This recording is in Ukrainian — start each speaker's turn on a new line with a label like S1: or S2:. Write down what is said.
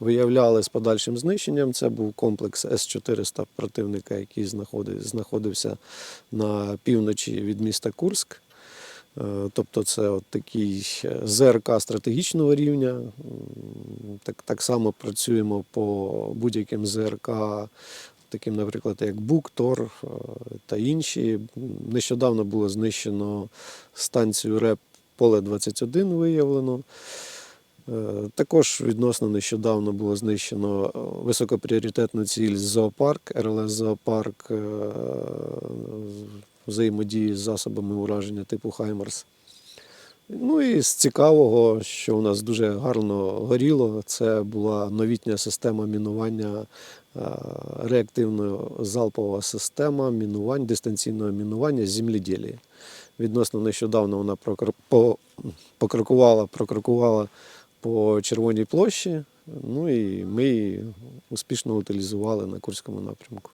S1: виявляли з подальшим знищенням. Це був комплекс С-400 противника, який знаходи- знаходився на півночі від міста Курськ. Е, Тобто це от такий е, ЗРК стратегічного рівня. Так, так само працюємо по будь-яким ЗРК, таким, наприклад, як БУК, ТОР е, та інші. Нещодавно було знищено станцію РЕП Поле 21 виявлено. Е, Також відносно нещодавно було знищено е, високопріоритетну ціль зоопарк, РЛС зоопарк е, взаємодії з засобами ураження типу Хаймерс. Ну і з цікавого, що у нас дуже гарно горіло, це була новітня система мінування, реактивна залпова система мінувань, дистанційного мінування земледілі. Відносно нещодавно вона прокр- по- покрокувала, прокрокувала по Червоній площі. Ну і ми її успішно утилізували на Курському напрямку.